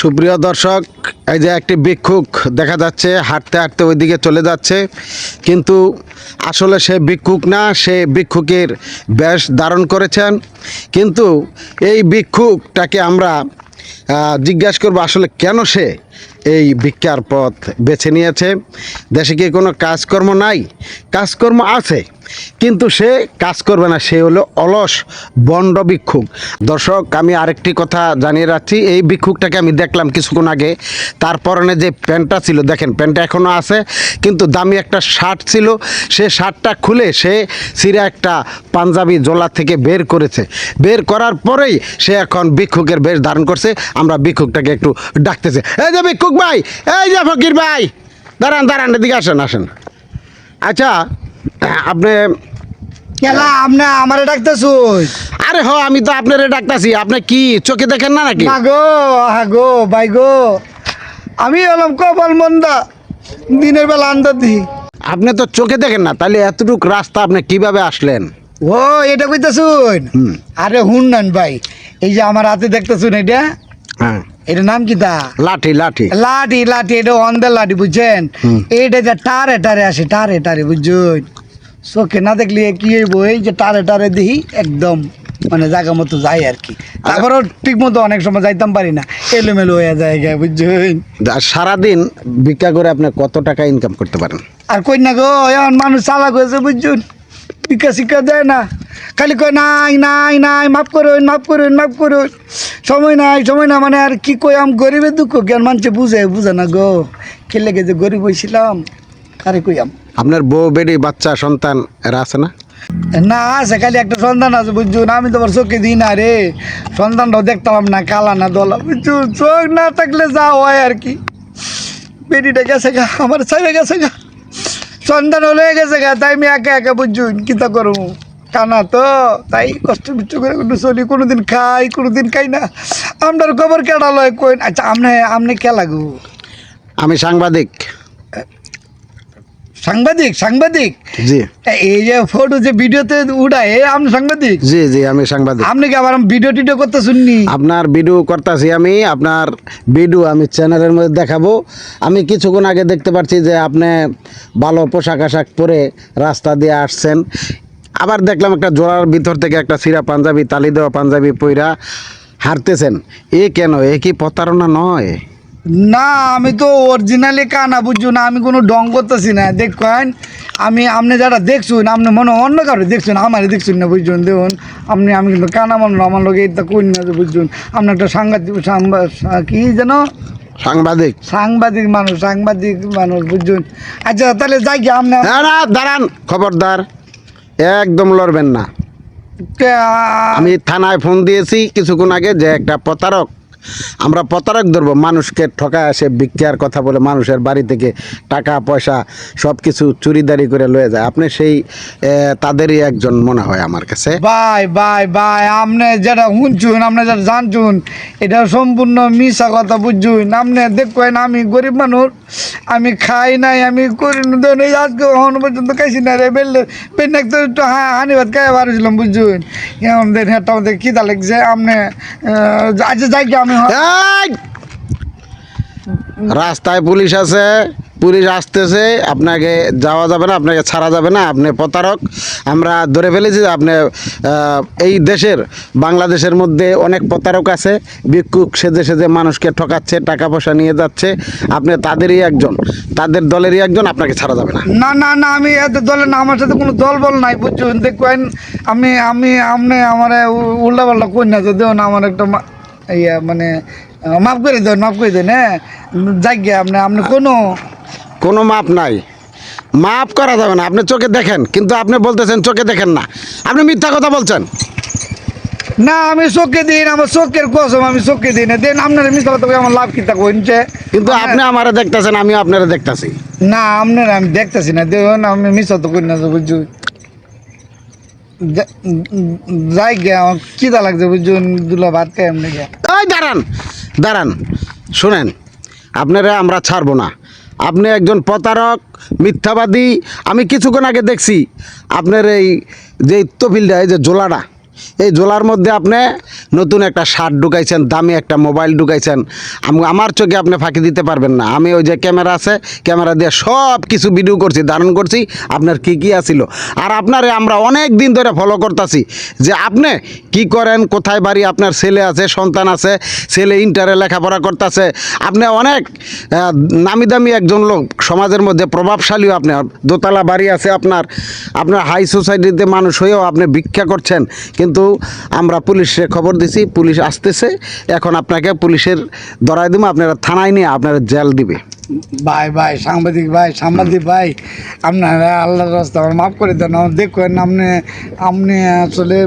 সুপ্রিয় দর্শক, এই যে একটি ভিক্ষুক দেখা যাচ্ছে, হাঁটতে হাঁটতে ওইদিকে চলে যাচ্ছে। কিন্তু আসলে সে ভিক্ষুক না, সে ভিক্ষুকের বেশ ধারণ করেছেন। কিন্তু এই ভিক্ষুকটাকে আমরা জিজ্ঞাসা করব, আসলে কেন সে এই ভিক্ষার পথ বেছে নিয়েছে? দেশে কি কোনো কাজকর্ম নাই? কাজকর্ম আছে। কিন্তু সে কাজ করবে না, সে হলো অলস, বন্ড ভিক্ষুক। দর্শক, আমি আরেকটি কথা জানিয়ে রাখছি, এই ভিক্ষুকটাকে আমি দেখলাম কিছুক্ষণ আগে, তার পরনে যে প্যান্টটা ছিল, দেখেন প্যান্টটা এখনও আছে, কিন্তু দামি একটা শার্ট ছিল, সে শার্টটা খুলে সে সিরা একটা পাঞ্জাবি জোলা থেকে বের করেছে। বের করার পরেই সে এখন ভিক্ষুকের বেশ ধারণ করছে, আমরা ভিক্ষুকটাকে একটু ডাকতেছে। এই যে ভিক্ষুক ভাই, এই যে ফকির ভাই, দাঁড়ান দাঁড়ান, এদিকে আসেন আসেন। আচ্ছা আপনি কেলা আপনি আমারে ডাকতেছুন আরে হ আমি তো আপনারে ডাকতাছি। আপনি কি চোখে দেখেন না নাকি? না গো ভাই গো। আমি হলাম কপাল মন্দা দিনের বেলা আন্দা দিই আপনি তো চোখে দেখেন না তাহলে এতটুক রাস্তা আপনি কীভাবে আসলেন? ও এটা কইতেছুন। আরে হুননান ভাই এই যে আমার হাতে দেখতেছুন এটা হ্যাঁ। এটার নাম কি তা? লাঠি লাঠি। লাঠি লাঠি এটা অন্ধের লাঠি বুঝছেন। এইটা যে টারে টারে আসে টারে টারে বুঝছেন চোখে না দেখলে কি হইব? এই যে টারে টারে দেখি একদম মানে জায়গা মতো যাই আর কি। তারপরেও ঠিক মতো অনেক সময় যাইতাম পারি না। এলোমেলো হয়ে যায় বুঝছেন? আর সারাদিন ভিক্ষা করে আপনি কত টাকা ইনকাম করতে পারেন? আর কই না গো এখন মানুষ চালাক হয়েছে বুঝছেন? শিক্ষা শিক্ষা দেয় না। খালি কয় নাই নাই নাই মাফ করুন মাফ করুন মাফ করুন। সময় নাই সময় না মানে আর কি কই আম গরিবের দুঃখ জ্ঞান মানুষে বুঝে বুঝে না গো। খেলে গেছে গরিব হয়েছিলাম আরে কই আম? আপনার বউ বেডি বাচ্চা সন্তান এরা আছে না? না আছে খালি একটা সন্তান আছে বুঝছুন আমি তোমার চোখে দিই না রে। সন্তানটাও দেখতাম না কালা না দলা বুঝছুন চোখ না থাকলে যা হয় আর কি। বেটিটা গেছে গা আমার ছেড়ে গেছে গা। সন্তান হলে গেছে গা তাই আমি একা একা বুঝছুন কি তা করব? কানা তো তাই কষ্ট বিচ্ছ করে কোনো চলি কোনোদিন খাই কোনোদিন খাই না। আপনার খবর কেডা লয় কই আচ্ছা আপনি আপনি কে লাগু? আমি সাংবাদিক। সাংবাদিক সাংবাদিক? জি। এই যে ফটো যে ভিডিওতে উঠায় আপনি সাংবাদিক? জি জি আমি সাংবাদিক। আপনি কি আবার ভিডিও টিডিও করতে শুননি? আপনার ভিডিও করতেছি আমি আপনার ভিডিও আমি চ্যানেলের মধ্যে দেখাবো। আমি কিছুক্ষণ আগে দেখতে পাচ্ছি যে আপনি ভালো পোশাক আশাক পরে রাস্তা দিয়ে আসছেন। আবার দেখলাম একটা জোড়ার ভিতর থেকে একটা সিরা পাঞ্জাবি তালি দেওয়া পাঞ্জাবি পইরা হারতেছেন এ কেন? এ কি প্রতারণা নয়? না আমি তো অরিজিনালি কানা বুঝছ না আমি কোনো ডং করতেছি না। দেখেন আমি আপনি যারা দেখছুন আপনি মনে অন্য কারও দেখছুন আমার দেখছুন না বুঝছেন? দেখুন আপনি আমি কিন্তু কানা মানুষ আমার লোক এইটা করি না যে বুঝছেন। আপনি একটা সাংবাদিক সাংবা- সা- কি যেন? সাংবাদিক। সাংবাদিক মানুষ সাংবাদিক মানুষ বুঝছেন? আচ্ছা তাহলে যাই কি আপনি দাঁড়া দাঁড়ান খবরদার। একদম লড়বেন না। আমি থানায় ফোন দিয়েছি কিছুক্ষণ আগে যে একটা প্রতারক আমরা প্রতারক ধরবো, মানুষকে ঠকায় আসে ভিক্ষার কথা বলে মানুষের বাড়ি থেকে টাকা, পয়সা সব কিছু চুরিদারি করে লয়ে যায়। আপনি সেই তাদেরই একজন মনে হয় আমার কাছে। ভাই ভাই ভাই আপনি যেটা শুনছুন আপনি যেটা জানছুন, এটা সম্পূর্ণ মিশা কথা বুঝছুন। আপনি দেখবেন আমি গরিব মানুষ, আমি খাই নাই, আমি করি আজকে এখনও পর্যন্ত খাইছি না রে, বেললে পেন তো একটু হানি ভাত খাই পারছিলাম বুঝছুন। এখন দেন হেঁটা আমাদের খিদা লাগছে আপনি আচ্ছা যাই কি! রাস্তায় পুলিশ আছে পুলিশ আসতেছে আপনাকে যাওয়া যাবে না আপনাকে ছাড়া যাবে না আপনি প্রতারক। আমরা ধরে ফেলেছি যে আপনি এই দেশের বাংলাদেশের মধ্যে অনেক প্রতারক আছে। ভিক্ষুক সেজে সেজে মানুষকে ঠকাচ্ছে টাকা পয়সা নিয়ে যাচ্ছে। আপনি তাদেরই একজন তাদের দলেরই একজন আপনাকে ছাড়া যাবে না। না না না আমি এত দলে না আমার সাথে কোনো দল বল নাই বুঝছুন দেখবেন আমি আমি আপনি আমার উল্টা পাল্টা করি না তো দেন আমার একটা ইয়া মানে মাফ করে দেন মাফ করে দেন হ্যাঁ? যাই গিয়ে আপনি আপনি কোনো কোনো মাপ নাই। মাফ করা যাবে না আপনি চোখে দেখেন কিন্তু আপনি বলতেছেন চোখে দেখেন না। আপনি মিথ্যা কথা বলছেন। না আমি চোখে দিই না আমার চোখের কসম আমি চোখে দিই না। দেন আপনার মিশা কথা আমার লাভ কিতা কইছে কিন্তু আপনি আমারে দেখতেছেন আমি আপনারা দেখতাছি। না আপনার আমি দেখতেছি না। দেখুন আমি মিশা তো করি না বুঝছ যাই গিয়া আমার দা লাগছে বুঝুন দুলা ভাত খাই এমনি গিয়া এই দাঁড়ান দাঁড়ান, শুনেন, আপনারা আমরা ছাড়বো না। আপনি একজন প্রতারক, মিথ্যাবাদী, আমি কিছুক্ষণ আগে দেখছি, আপনার এই যে তফিলটা এই যে জোলাটা এই জোলার মধ্যে আপনি নতুন একটা শার্ট ঢুকাইছেন, দামি একটা মোবাইল ঢুকাইছেন, আম- আমার চোখে আপনি ফাঁকি দিতে পারবেন না। আমি ওই যে ক্যামেরা আছে, ক্যামেরা দিয়ে সব কিছু ভিডিও করছি, ধারণ করছি, আপনার কি কি আছিল। আর আপনারে আমরা অনেক দিন ধরে ফলো করতেছি যে আপনি কি করেন, কোথায় বাড়ি, আপনার ছেলে আছে, সন্তান আছে, ছেলে ইন্টারে লেখাপড়া করতেছে। আপনি অনেক নামি দামি একজন লোক, সমাজের মধ্যে প্রভাবশালীও আপনি, দোতলা বাড়ি আছে আপনার আপনার হাই সোসাইটিতে মানুষ হয়েও আপনি ভিক্ষা করছেন, কিন্তু আমরা পুলিশে খবর দিছি, পুলিশ আসতেছে। এখন আপনাকে পুলিশের ধরাই দিব, আপনারা থানায় নিয়ে আপনারা জেল দিবে। ভাই ভাই, সাংবাদিক ভাই সাংবাদিক ভাই, আপনারা আল্লাহর রাস্তা আমার মাফ করে দেন, আমার দেখুন আপনি আপনি আসলে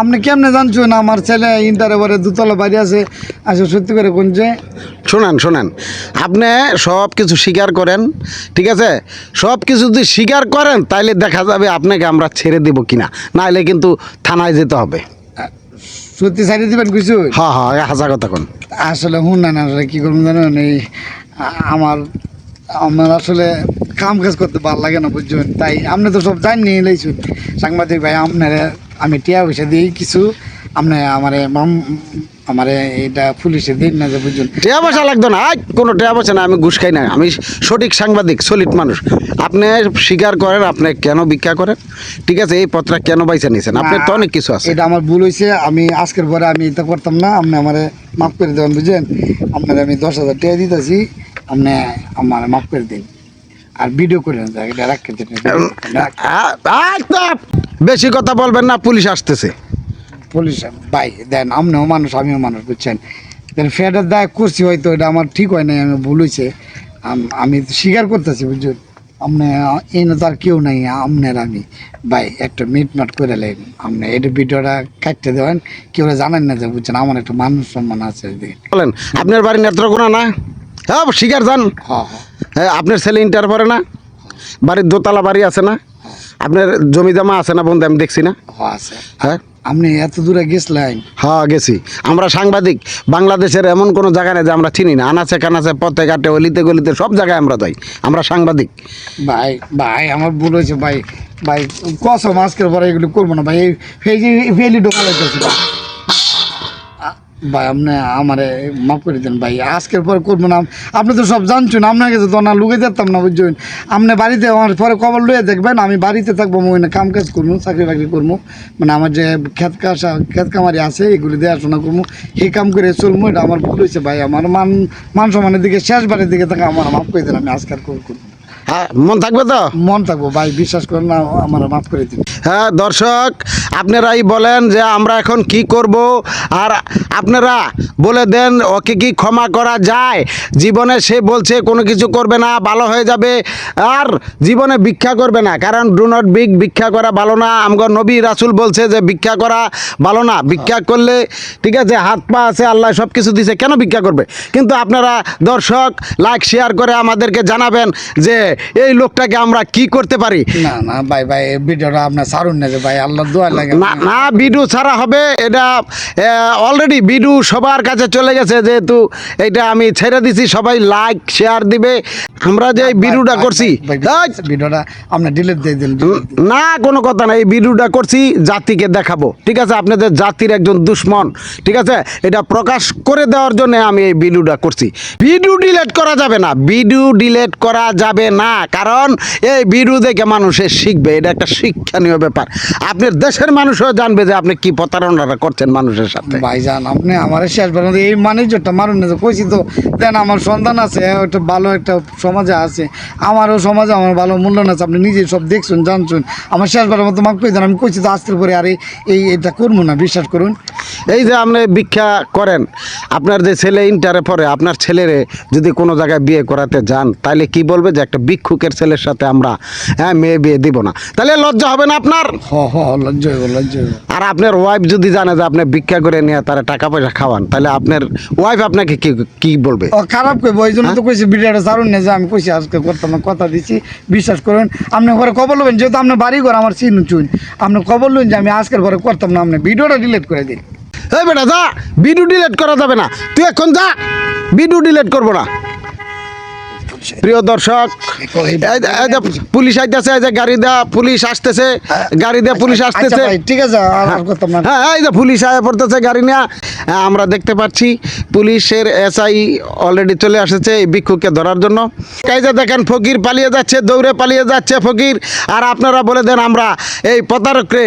আপনি কেমনে জানছেন? আমার ছেলে ইন্টারে পরে দুতলা বাড়ি আছে, আসলে সত্যি করে কোন যে শোনেন শোনেন, আপনি সব কিছু স্বীকার করেন, ঠিক আছে? সব কিছু যদি স্বীকার করেন, তাইলে দেখা যাবে আপনাকে আমরা ছেড়ে দেব কিনা, নাইলে কিন্তু থানায় যেতে হবে। সত্যি সাইডে দিবেন কিছু হ্যাঁ হ্যাঁ হাজার কথা কোন। আসলে হুন না না কি করব জানেন এই আমার আমার আসলে কাম কাজ করতে ভালো লাগে না বুঝছেন? তাই আপনি তো সব জানি লাইছুন সাংবাদিক ভাই আপনার আমি টিয়া পয়সা দিই কিছু আপনি আমার আমার এটা পুলিশে দিন না যে টেয়া পয়সা লাগতো না কোনো টেয়া পয়সা না আমি ঘুষ খাই না। আমি সঠিক সাংবাদিক সলিড মানুষ। আপনি স্বীকার করেন আপনি কেন ভিক্ষা করেন? ঠিক আছে এই পত্রা কেন বাইসা নিয়েছেন আপনার তো অনেক কিছু আছে। এটা আমার ভুল হয়েছে আমি আজকের পরে আমি এটা করতাম না। আপনি আমারে মাফ করে দেবেন আপনার আমি দশ হাজার টাকা দিতেছি। আপনি আমার মাফ করে দিন। আর ভিডিও করে বেশি কথা বলবেন না পুলিশ আসতেছে। পুলিশ ভাই দেন আপনিও মানুষ আমিও মানুষ বুঝছেন? ফেডার দায় করছি হয়তো এটা আমার ঠিক হয় নাই আমি ভুল হয়েছে আমি স্বীকার করতেছি বুঝছেন? আপনি এই না তো আর কেউ নাই আপনার আমি। ভাই একটা মিটমাট করে লেন আপনি এটা ভিডিওটা কাটতে দেবেন কেউ জানেন না যে বুঝছেন আমার একটা মানুষ সম্মান আছে বলেন আপনার বাড়ি নেত্রকোনা না? হ্যাঁ স্বীকার যান হ্যাঁ আপনার ছেলে ইন্টার পরে না? বাড়ির দোতলা বাড়ি আছে না? আপনার জমি জমা আছে না বন্ধু আমি দেখছি না? আছে। হ্যাঁ? আপনি এত দূরে গেছিলেন? হ্যাঁ গেছি। আমরা সাংবাদিক বাংলাদেশের এমন কোনো জায়গা নেই যে আমরা চিনি না। আনাচে কানাচে পথে ঘাটে অলিতে গলিতে সব জায়গায় আমরা যাই। আমরা সাংবাদিক। ভাই ভাই আমার ভুল হয়েছে ভাই। ভাই কসম আজকের পরে এগুলো করব না ভাই। এই ফেলি ঢোকা লাগতেছে ভাই, আপনি আমারে মাফ করে দেন ভাই, আজকের পরে করব না। আপনি তো সব জানছেন, আপনাকে তো না লুকে যেতাম না, বুঝছেন? আপনি বাড়িতে আমার পরে খবর লুয়ে দেখবেন, আমি বাড়িতে থাকব মই না কাম কাজ করব, চাকরি বাকরি করব। মানে আমার যে খেত কাশা, খেত কামারি আছে, এগুলি দেখাশোনা করব। এই কাম করে চলবো, এটা আমার ভুল হয়েছে ভাই, আমার মান মান সম্মানের দিকে শেষ শেষবারের দিকে থাকা আমার মাফ করে দেন, আমি আজকাল করব করব হ্যাঁ মন থাকবে তো? মন থাকব ভাই বিশ্বাস করেন না আমার মাফ করে দিন। হ্যাঁ দর্শক আপনারাই বলেন যে আমরা এখন কি করব আর আপনারা বলে দেন ওকে কি ক্ষমা করা যায়? জীবনে সে বলছে কোনো কিছু করবে না ভালো হয়ে যাবে আর জীবনে ভিক্ষা করবে না কারণ ডু নট বিগ ভিক্ষা করা ভালো না। আমগর নবী রাসুল বলছে যে ভিক্ষা করা ভালো না। ভিক্ষা করলে ঠিক আছে হাত পা আছে আল্লাহ সব কিছু দিছে কেন ভিক্ষা করবে? কিন্তু আপনারা দর্শক লাইক শেয়ার করে আমাদেরকে জানাবেন যে এই লোকটাকে আমরা কি করতে পারি? না না ভাই ভাই ভিডিওটা আপনার সারুন না ভাই আল্লাহ দোয়া লাগে না না বিডু ছাড়া হবে এটা অলরেডি বিডু সবার কাছে চলে গেছে যেহেতু এটা আমি ছেড়ে দিছি সবাই লাইক শেয়ার দিবে। আমরা যে বিডুটা করছি ভিডিওটা আপনার ডিলিট দিয়ে দিন না কোনো কথা না এই ভিডিওটা করছি জাতিকে দেখাবো ঠিক আছে? আপনাদের জাতির একজন দুশ্মন ঠিক আছে? এটা প্রকাশ করে দেওয়ার জন্য আমি এই ভিডিওটা করছি। ভিডিও ডিলেট করা যাবে না ভিডিও ডিলেট করা যাবে না। কারণ এই ভিডিও দেখে মানুষে শিখবে এটা একটা শিক্ষণীয় ব্যাপার। আপনার দেশের মানুষও জানবে যে আপনি কি প্রতারণাটা করছেন মানুষের সাথে। ভাইজান আপনি আমার শেষ পর্যন্ত এই বাণিজ্যটা মারুন না কইছি তো দেন আমার সন্তান আছে একটা ভালো একটা সমাজে আছে আমারও সমাজে আমার ভালো মূল্যায়ন আছে আপনি নিজেই সব দেখছেন জানছেন। আমার শেষবারের মতো মাফ করে দেন আমি কইছি তো আজকের পরে আরে এই- এটা করব না বিশ্বাস করুন। এই যে আপনি ভিক্ষা করেন আপনার যে ছেলে ইন্টারে পড়ে আপনার ছেলেরে যদি কোনো জায়গায় বিয়ে করাতে যান তাহলে কি বলবে যে একটা ভিক্ষুকের ছেলের সাথে আমরা হ্যাঁ মেয়ে বিয়ে দিব না। তাহলে লজ্জা হবে না আপনার? লজ্জা লজ্জা আর আপনার ওয়াইফ যদি জানে যে আপনি ভিক্ষা করে নিয়ে তারা টাকা পয়সা খাওয়ান তাহলে আপনার ওয়াইফ আপনাকে কি কি বলবে? খারাপ কইব ওই জন্য তো কইছি ভিডিওটা ছাড়ুন না যে আমি কইছি আজকে করতাম না কথা দিছি বিশ্বাস করুন। আপনি ঘরে খবর লবেন যেহেতু আপনার বাড়ি ঘর আমার চিন চুন আপনি খবর লবেন যে আমি আজকের ঘরে করতাম না আপনি ভিডিওটা ডিলিট করে দিন। এই বেটা যা ভিডিও ডিলিট করা যাবে না। তুই এখন যা ভিডিও ডিলিট করব না। প্রিয় দর্শক এই যে- পুলিশ আইতেছে এই যে গাড়ি দেয়া পুলিশ আসতেছে গাড়ি দিয়ে পুলিশ আচ্ছা আসতেছে। ঠিক আছে না। হ্যাঁ এই যে পুলিশ আয়া পড়তেছে গাড়ি নিয়ে হ্যাঁ, আমরা দেখতে পাচ্ছি পুলিশের এসআই অলরেডি চলে আসছে এই ভিক্ষুককে ধরার জন্য। এই যে দেখেন ফকির পালিয়ে যাচ্ছে দৌড়ে পালিয়ে যাচ্ছে ফকির। আর আপনারা বলে দেন আমরা এই প্রতারকরে